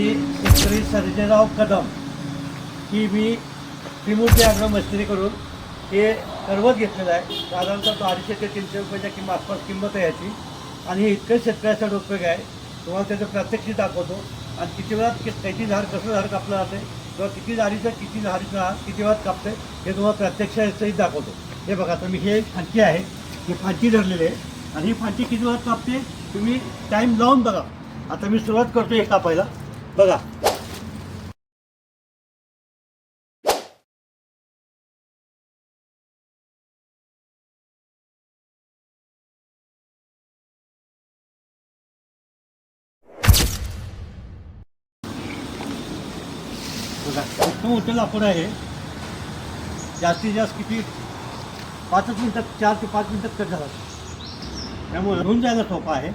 ही शेतकरी सर्जेराव कदम ही मी त्रिमूर्ती मस्त्री करून हे करवत घेतलेलं आहे. साधारणतः तो अडीचशे ते तीनशे रुपयाच्या किंमत आसपास किंमत आहे याची. आणि हे इतकं शेतकऱ्याचा उपयोग आहे. तुम्हाला त्याचं प्रात्यक्षिक दाखवतो. आणि किती वेळात त्याची झाड कसं झाड कापलं जाते? किंवा किती झाडीचं किती झाडीचं झाड किती वेळात कापते हे तुम्हाला प्रत्यक्ष दाखवतो. हे बघा तर मी हे एक फांची आहे. हे फांची धरलेली आहे. आणि ही फांची किती वेळात कापते? तुम्ही टाईम लावून बघा. आता मी सुरुवात करतो हे कापायला. बघा. बघा इतकं मोठं आहे. जास्तीत जास्त किती? पाचच मिनटात चार ते पाच मिनटात कट झाला. त्यामुळे घेऊन जायला सोपा आहे.